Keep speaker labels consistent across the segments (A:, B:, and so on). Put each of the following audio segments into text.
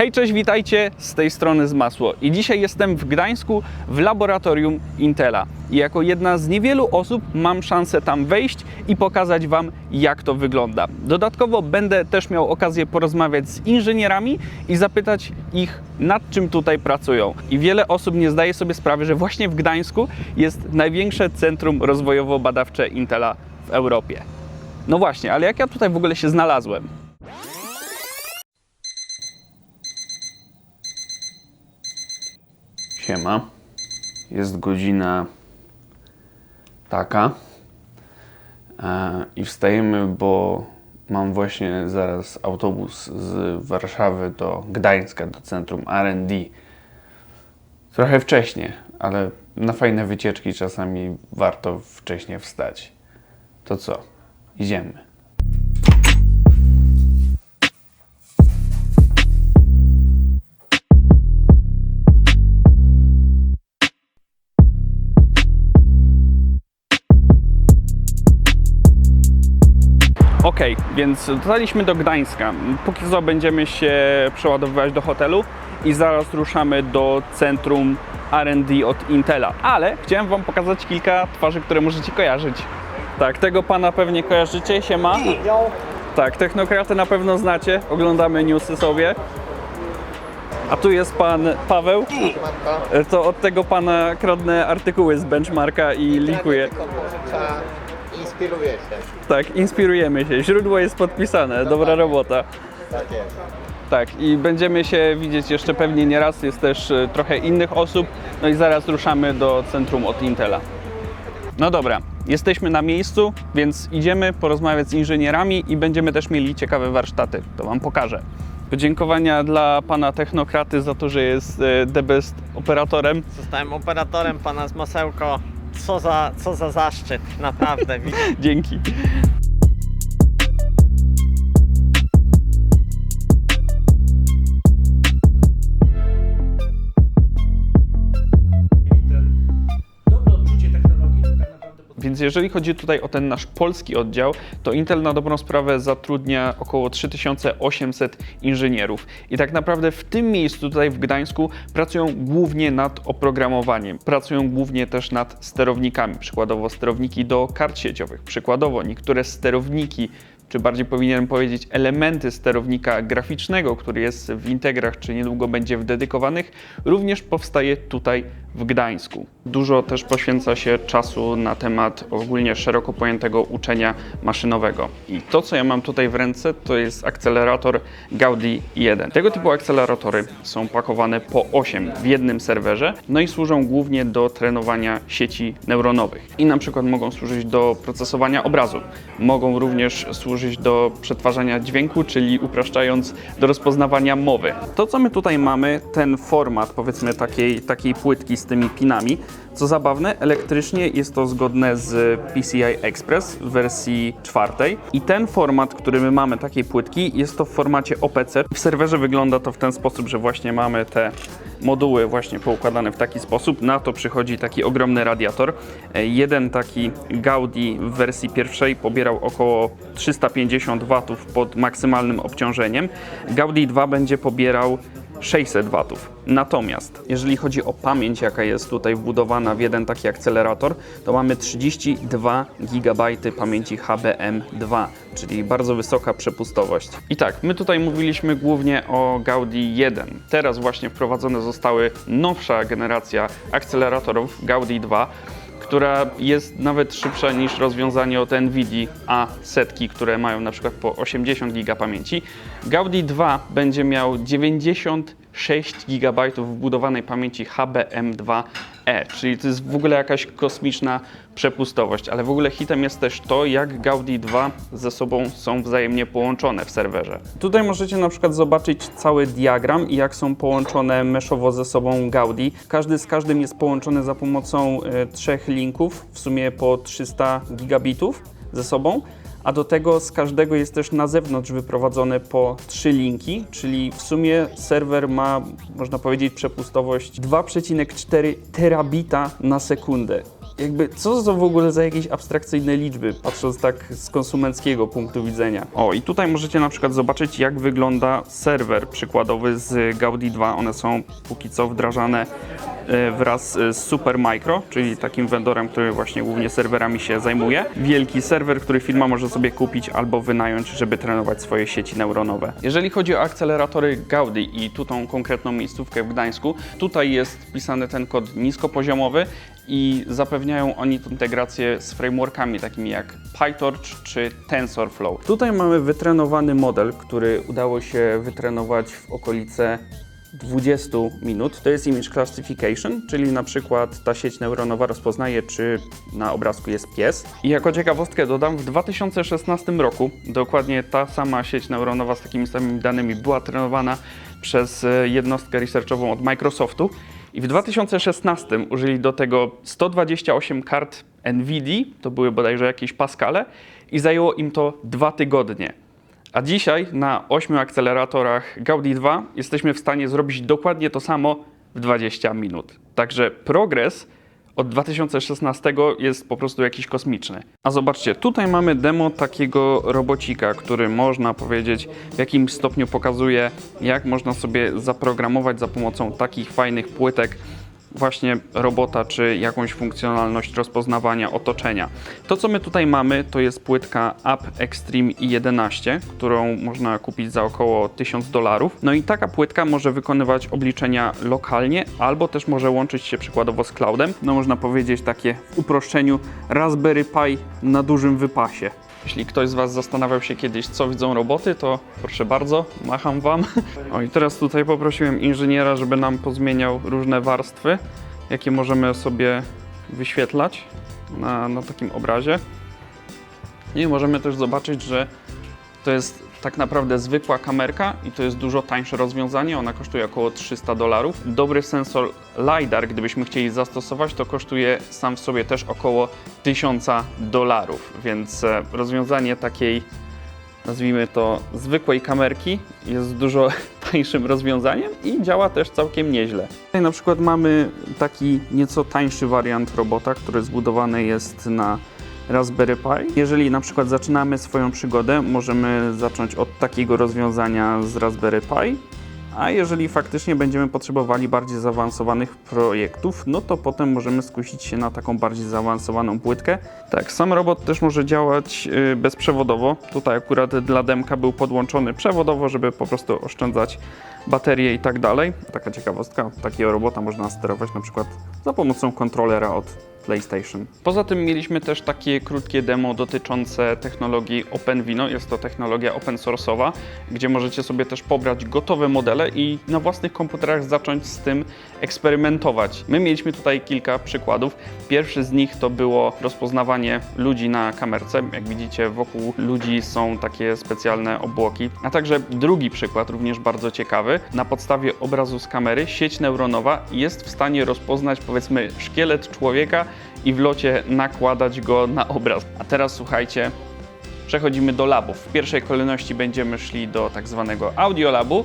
A: Hej, cześć, witajcie z tej strony z Masło. I dzisiaj jestem w Gdańsku w laboratorium Intela. I jako jedna z niewielu osób mam szansę tam wejść i pokazać Wam, jak to wygląda. Dodatkowo będę też miał okazję porozmawiać z inżynierami i zapytać ich, nad czym tutaj pracują. I wiele osób nie zdaje sobie sprawy, że właśnie w Gdańsku jest największe centrum rozwojowo-badawcze Intela w Europie. No właśnie, ale jak ja tutaj w ogóle się znalazłem? Siema. Jest godzina taka. E, I wstajemy, bo mam właśnie zaraz autobus z Warszawy do Gdańska, do centrum RD. Trochę wcześnie, ale na fajne wycieczki czasami warto wcześniej wstać. To co? Idziemy. Więc dotarliśmy do Gdańska. Póki co będziemy się przeładowywać do hotelu i zaraz ruszamy do centrum R&D od Intela. Ale chciałem Wam pokazać kilka twarzy, które możecie kojarzyć. Tak, tego pana pewnie kojarzycie, się ma. Tak, technokratę na pewno znacie, oglądamy newsy sobie. A tu jest pan Paweł. To od tego pana kradnę artykuły z benchmarka i linkuję.
B: Inspiruje się.
A: Tak, inspirujemy się. Źródło jest podpisane. Dobra robota.
B: Tak jest.
A: Tak, i będziemy się widzieć jeszcze pewnie nie raz. Jest też e, trochę innych osób. No i zaraz ruszamy do centrum od Intela. No dobra, jesteśmy na miejscu, więc idziemy porozmawiać z inżynierami i będziemy też mieli ciekawe warsztaty. To Wam pokażę. Podziękowania dla pana technokraty za to, że jest e, the best operatorem.
C: Zostałem operatorem pana z masełko. Co za, co za zaszczyt, naprawdę.
A: Dzięki. Jeżeli chodzi tutaj o ten nasz polski oddział, to Intel na dobrą sprawę zatrudnia około 3800 inżynierów. I tak naprawdę w tym miejscu tutaj w Gdańsku pracują głównie nad oprogramowaniem. Pracują głównie też nad sterownikami, przykładowo sterowniki do kart sieciowych. Przykładowo niektóre sterowniki czy bardziej powinienem powiedzieć elementy sterownika graficznego, który jest w Integrach, czy niedługo będzie w dedykowanych, również powstaje tutaj w Gdańsku. Dużo też poświęca się czasu na temat ogólnie szeroko pojętego uczenia maszynowego. I to, co ja mam tutaj w ręce, to jest akcelerator Gaudi 1. Tego typu akceleratory są pakowane po 8 w jednym serwerze, no i służą głównie do trenowania sieci neuronowych. I na przykład mogą służyć do procesowania obrazu. Mogą również służyć do przetwarzania dźwięku, czyli upraszczając, do rozpoznawania mowy. To, co my tutaj mamy, ten format, powiedzmy, takiej, takiej płytki z tymi pinami, co zabawne, elektrycznie jest to zgodne z PCI Express w wersji czwartej. I ten format, który my mamy, takiej płytki, jest to w formacie OPC. W serwerze wygląda to w ten sposób, że właśnie mamy te moduły właśnie poukładane w taki sposób. Na to przychodzi taki ogromny radiator. Jeden taki Gaudi w wersji pierwszej pobierał około 350 W pod maksymalnym obciążeniem. Gaudi 2 będzie pobierał 600 watów. Natomiast jeżeli chodzi o pamięć, jaka jest tutaj wbudowana w jeden taki akcelerator, to mamy 32 GB pamięci HBM2, czyli bardzo wysoka przepustowość. I tak, my tutaj mówiliśmy głównie o Gaudi 1. Teraz właśnie wprowadzone zostały nowsza generacja akceleratorów Gaudi 2 która jest nawet szybsza niż rozwiązanie od NVIDIA A setki, które mają na przykład po 80 GB pamięci. Gaudi 2 będzie miał 96 GB wbudowanej pamięci HBM2E, czyli to jest w ogóle jakaś kosmiczna przepustowość, ale w ogóle hitem jest też to, jak Gaudi 2 ze sobą są wzajemnie połączone w serwerze. Tutaj możecie na przykład zobaczyć cały diagram i jak są połączone meszowo ze sobą Gaudi. Każdy z każdym jest połączony za pomocą e, trzech linków, w sumie po 300 gigabitów ze sobą. A do tego z każdego jest też na zewnątrz wyprowadzone po trzy linki, czyli w sumie serwer ma, można powiedzieć, przepustowość 2,4 terabita na sekundę. Jakby co to są w ogóle za jakieś abstrakcyjne liczby, patrząc tak z konsumenckiego punktu widzenia. O, i tutaj możecie na przykład zobaczyć, jak wygląda serwer przykładowy z Gaudi 2. One są póki co wdrażane e, wraz z Supermicro, czyli takim vendorem, który właśnie głównie serwerami się zajmuje. Wielki serwer, który firma może sobie kupić albo wynająć, żeby trenować swoje sieci neuronowe. Jeżeli chodzi o akceleratory Gaudi i tu tą konkretną miejscówkę w Gdańsku, tutaj jest wpisany ten kod niskopoziomowy i zapewniają oni tę integrację z frameworkami takimi jak PyTorch czy TensorFlow. Tutaj mamy wytrenowany model, który udało się wytrenować w okolice 20 minut. To jest image classification, czyli na przykład ta sieć neuronowa rozpoznaje, czy na obrazku jest pies. I jako ciekawostkę dodam, w 2016 roku dokładnie ta sama sieć neuronowa z takimi samymi danymi była trenowana przez jednostkę researchową od Microsoftu. I w 2016 użyli do tego 128 kart NVIDIA, to były bodajże jakieś Pascale, i zajęło im to dwa tygodnie. A dzisiaj na 8 akceleratorach Gaudi 2 jesteśmy w stanie zrobić dokładnie to samo w 20 minut. Także progres od 2016 jest po prostu jakiś kosmiczny. A zobaczcie, tutaj mamy demo takiego robocika, który można powiedzieć w jakimś stopniu pokazuje, jak można sobie zaprogramować za pomocą takich fajnych płytek właśnie robota czy jakąś funkcjonalność rozpoznawania otoczenia. To, co my tutaj mamy, to jest płytka App Extreme i11, którą można kupić za około 1000 dolarów. No i taka płytka może wykonywać obliczenia lokalnie, albo też może łączyć się przykładowo z cloudem. No można powiedzieć takie w uproszczeniu Raspberry Pi na dużym wypasie. Jeśli ktoś z Was zastanawiał się kiedyś, co widzą roboty, to proszę bardzo, macham Wam. O i teraz tutaj poprosiłem inżyniera, żeby nam pozmieniał różne warstwy, jakie możemy sobie wyświetlać na, na takim obrazie. I możemy też zobaczyć, że to jest tak naprawdę zwykła kamerka i to jest dużo tańsze rozwiązanie. Ona kosztuje około 300 dolarów. Dobry sensor LiDAR, gdybyśmy chcieli zastosować, to kosztuje sam w sobie też około 1000 dolarów. Więc e, rozwiązanie takiej, nazwijmy to, zwykłej kamerki jest dużo tańszym rozwiązaniem i działa też całkiem nieźle. Tutaj na przykład mamy taki nieco tańszy wariant robota, który zbudowany jest na Raspberry Pi. Jeżeli na przykład zaczynamy swoją przygodę, możemy zacząć od takiego rozwiązania z Raspberry Pi. A jeżeli faktycznie będziemy potrzebowali bardziej zaawansowanych projektów, no to potem możemy skusić się na taką bardziej zaawansowaną płytkę. Tak, sam robot też może działać y, bezprzewodowo. Tutaj akurat dla demka był podłączony przewodowo, żeby po prostu oszczędzać baterie i tak dalej. Taka ciekawostka, takiego robota można sterować na przykład za pomocą kontrolera od PlayStation. Poza tym mieliśmy też takie krótkie demo dotyczące technologii OpenVino. Jest to technologia open source'owa, gdzie możecie sobie też pobrać gotowe modele i na własnych komputerach zacząć z tym eksperymentować. My mieliśmy tutaj kilka przykładów. Pierwszy z nich to było rozpoznawanie ludzi na kamerce. Jak widzicie, wokół ludzi są takie specjalne obłoki. A także drugi przykład, również bardzo ciekawy. Na podstawie obrazu z kamery sieć neuronowa jest w stanie rozpoznać powiedzmy szkielet człowieka i w locie nakładać go na obraz. A teraz słuchajcie, przechodzimy do labów. W pierwszej kolejności będziemy szli do tak zwanego audiolabu,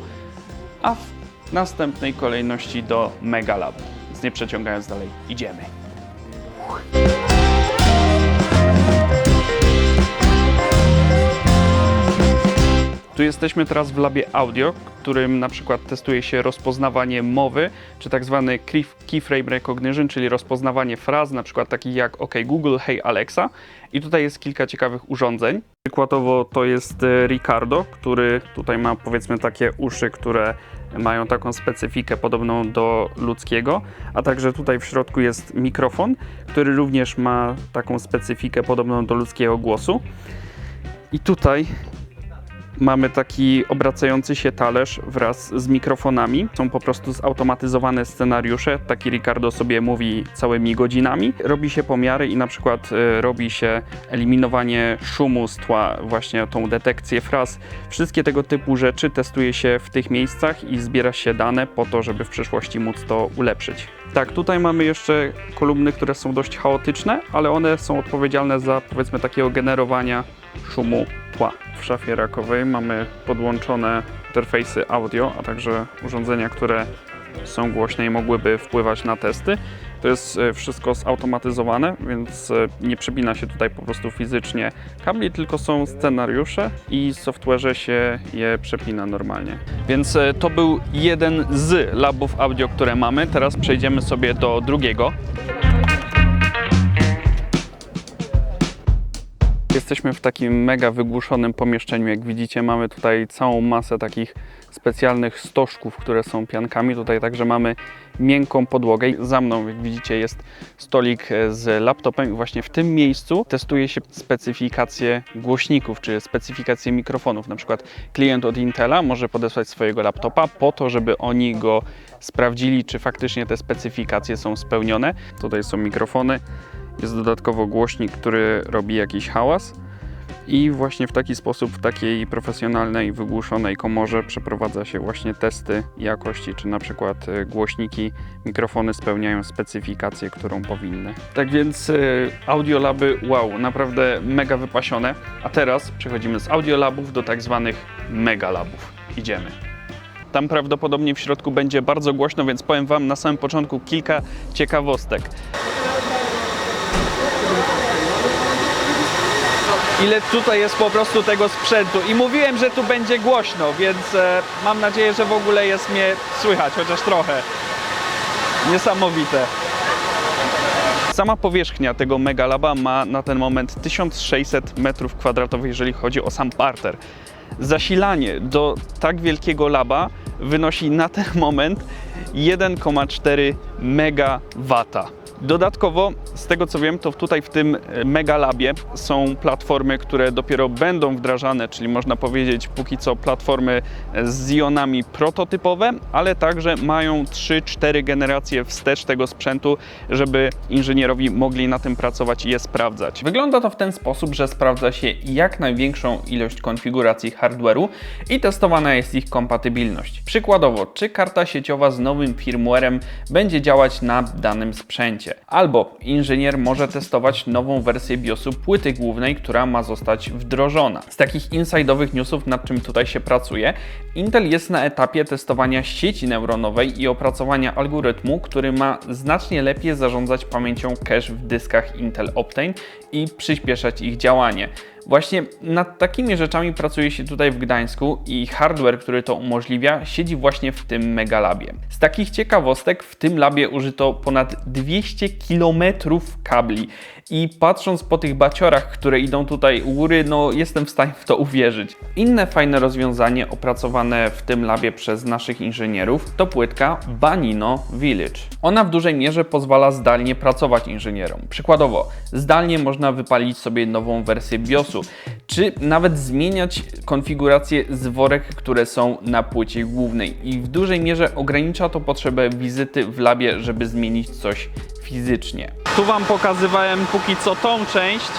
A: a w następnej kolejności do megalabu. Więc nie przeciągając dalej, idziemy. Tu jesteśmy teraz w labie audio, którym na przykład testuje się rozpoznawanie mowy, czy tak zwany key- keyframe recognition, czyli rozpoznawanie fraz, na przykład takich jak OK Google, Hey Alexa. I tutaj jest kilka ciekawych urządzeń. Przykładowo to jest e, Ricardo, który tutaj ma powiedzmy takie uszy, które mają taką specyfikę podobną do ludzkiego, a także tutaj w środku jest mikrofon, który również ma taką specyfikę podobną do ludzkiego głosu. I tutaj mamy taki obracający się talerz wraz z mikrofonami. Są po prostu zautomatyzowane scenariusze. Taki Ricardo sobie mówi całymi godzinami. Robi się pomiary i na przykład y, robi się eliminowanie szumu z tła, właśnie tą detekcję fraz. Wszystkie tego typu rzeczy testuje się w tych miejscach i zbiera się dane po to, żeby w przyszłości móc to ulepszyć. Tak, tutaj mamy jeszcze kolumny, które są dość chaotyczne, ale one są odpowiedzialne za powiedzmy takiego generowania szumu tła. W szafie rakowej mamy podłączone interfejsy audio, a także urządzenia, które są głośne i mogłyby wpływać na testy. To jest e, wszystko zautomatyzowane, więc e, nie przepina się tutaj po prostu fizycznie kabli, tylko są scenariusze i w software'ze się je przepina normalnie. Więc e, to był jeden z labów audio, które mamy. Teraz przejdziemy sobie do drugiego. Jesteśmy w takim mega wygłuszonym pomieszczeniu. Jak widzicie, mamy tutaj całą masę takich specjalnych stożków, które są piankami. Tutaj także mamy miękką podłogę. Za mną, jak widzicie, jest stolik e, z laptopem właśnie w tym miejscu testuje się specyfikacje głośników, czy specyfikacje mikrofonów. Na przykład klient od Intela może podesłać swojego laptopa po to, żeby oni go sprawdzili, czy faktycznie te specyfikacje są spełnione. Tutaj są mikrofony. Jest dodatkowo głośnik, który robi jakiś hałas. I właśnie w taki sposób, w takiej profesjonalnej, wygłuszonej komorze przeprowadza się właśnie testy jakości, czy na przykład e, głośniki, mikrofony spełniają specyfikację, którą powinny. Tak więc e, audiolaby, wow, naprawdę mega wypasione. A teraz przechodzimy z audiolabów do tak zwanych megalabów. Idziemy. Tam prawdopodobnie w środku będzie bardzo głośno, więc powiem Wam na samym początku kilka ciekawostek. Ile tutaj jest po prostu tego sprzętu. I mówiłem, że tu będzie głośno, więc e, mam nadzieję, że w ogóle jest mnie słychać, chociaż trochę. Niesamowite. Sama powierzchnia tego Megalaba ma na ten moment 1600 m2, jeżeli chodzi o sam parter. Zasilanie do tak wielkiego laba wynosi na ten moment 1,4 megawata. Dodatkowo, z tego co wiem, to tutaj w tym e, Megalabie są platformy, które dopiero będą wdrażane, czyli można powiedzieć póki co platformy z ionami prototypowe, ale także mają 3-4 generacje wstecz tego sprzętu, żeby inżynierowie mogli na tym pracować i je sprawdzać. Wygląda to w ten sposób, że sprawdza się jak największą ilość konfiguracji hardware'u i testowana jest ich kompatybilność. Przykładowo, czy karta sieciowa z nowym firmwarem będzie działać na danym sprzęcie. Albo inżynier może testować nową wersję BIOSu płyty głównej, która ma zostać wdrożona. Z takich insidowych newsów, nad czym tutaj się pracuje, Intel jest na etapie testowania sieci neuronowej i opracowania algorytmu, który ma znacznie lepiej zarządzać pamięcią cache w dyskach Intel Optane i przyspieszać ich działanie. Właśnie nad takimi rzeczami pracuje się tutaj w Gdańsku i hardware, który to umożliwia, siedzi właśnie w tym megalabie. Z takich ciekawostek w tym labie użyto ponad 200 km kabli i patrząc po tych baciorach, które idą tutaj u góry, no jestem w stanie w to uwierzyć. Inne fajne rozwiązanie opracowane w tym labie przez naszych inżynierów to płytka Banino Village. Ona w dużej mierze pozwala zdalnie pracować inżynierom. Przykładowo, zdalnie można wypalić sobie nową wersję BIOSu, czy nawet zmieniać konfigurację z worek, które są na płycie głównej i w dużej mierze ogranicza to potrzebę wizyty w labie, żeby zmienić coś fizycznie. Tu Wam pokazywałem póki co tą część.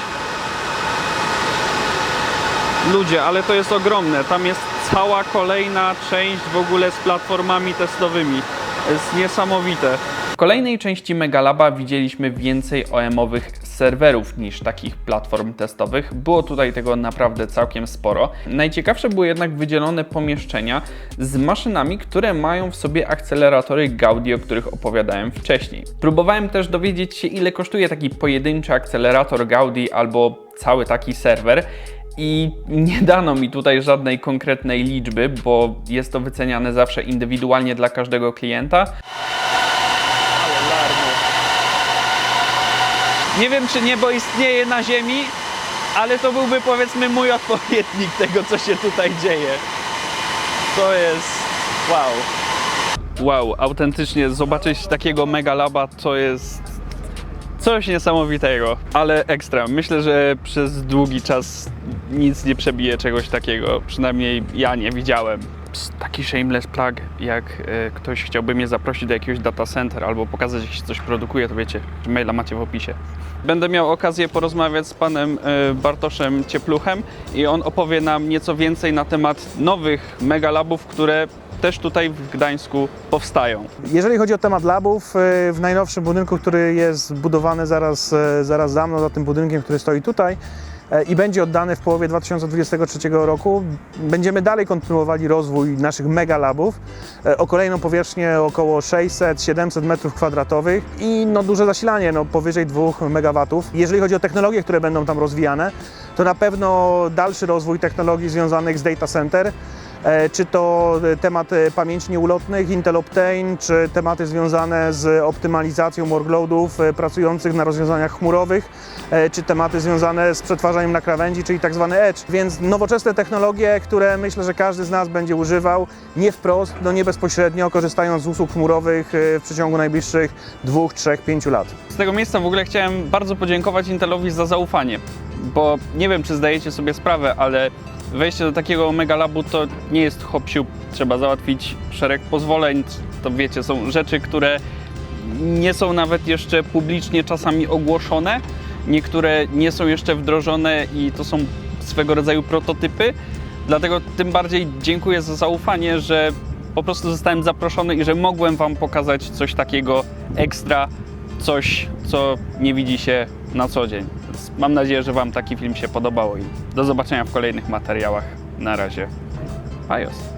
A: Ludzie, ale to jest ogromne. Tam jest cała kolejna część w ogóle z platformami testowymi. To jest niesamowite. W kolejnej części Megalaba widzieliśmy więcej OEM-owych serwerów niż takich platform testowych. Było tutaj tego naprawdę całkiem sporo. Najciekawsze były jednak wydzielone pomieszczenia z maszynami, które mają w sobie akceleratory Gaudi, o których opowiadałem wcześniej. Próbowałem też dowiedzieć się, ile kosztuje taki pojedynczy akcelerator Gaudi albo cały taki serwer. I nie dano mi tutaj żadnej konkretnej liczby, bo jest to wyceniane zawsze indywidualnie dla każdego klienta. Ale larmo. Nie wiem, czy niebo istnieje na Ziemi, ale to byłby powiedzmy mój odpowiednik tego, co się tutaj dzieje. To jest wow. Wow, autentycznie zobaczyć takiego megalaba to jest coś niesamowitego, ale ekstra. Myślę, że przez długi czas nic nie przebije czegoś takiego. Przynajmniej ja nie widziałem. Taki shameless plug, jak e, ktoś chciałby mnie zaprosić do jakiegoś data center albo pokazać, jak się coś produkuje, to wiecie, maila macie w opisie. Będę miał okazję porozmawiać z panem e, Bartoszem Ciepluchem i on opowie nam nieco więcej na temat nowych megalabów, które też tutaj w Gdańsku powstają.
D: Jeżeli chodzi o temat labów, y, w najnowszym budynku, który jest budowany zaraz, zaraz za mną, za tym budynkiem, który stoi tutaj, e, i będzie oddany w połowie 2023 roku. Będziemy dalej kontynuowali rozwój naszych megalabów e, o kolejną powierzchnię około 600-700 metrów kwadratowych i no, duże zasilanie, no, powyżej 2 MW. Jeżeli chodzi o technologie, które będą tam rozwijane, to na pewno dalszy rozwój technologii związanych z data center, E, Czy to e, temat e, pamięci nieulotnych, Intel Optane, czy tematy związane z optymalizacją workloadów e, pracujących na rozwiązaniach chmurowych, e, czy tematy związane z przetwarzaniem na krawędzi, czyli tak zwany edge. Więc nowoczesne technologie, które myślę, że każdy z nas będzie używał, nie wprost, no nie bezpośrednio, korzystając z usług chmurowych e, w przeciągu najbliższych dwóch, trzech, pięciu lat.
A: Z tego miejsca w ogóle chciałem bardzo podziękować Intelowi za zaufanie, bo nie wiem, czy zdajecie sobie sprawę, ale wejście do takiego megalabu to nie jest hop trzeba załatwić szereg pozwoleń, to wiecie, są rzeczy, które nie są nawet jeszcze publicznie czasami ogłoszone, niektóre nie są jeszcze wdrożone i to są swego rodzaju prototypy, dlatego tym bardziej dziękuję za zaufanie, że po prostu zostałem zaproszony i że mogłem Wam pokazać coś takiego ekstra, coś, co nie widzi się na co dzień. Więc mam nadzieję, że Wam taki film się podobał i do zobaczenia w kolejnych materiałach. Na razie. Pajos.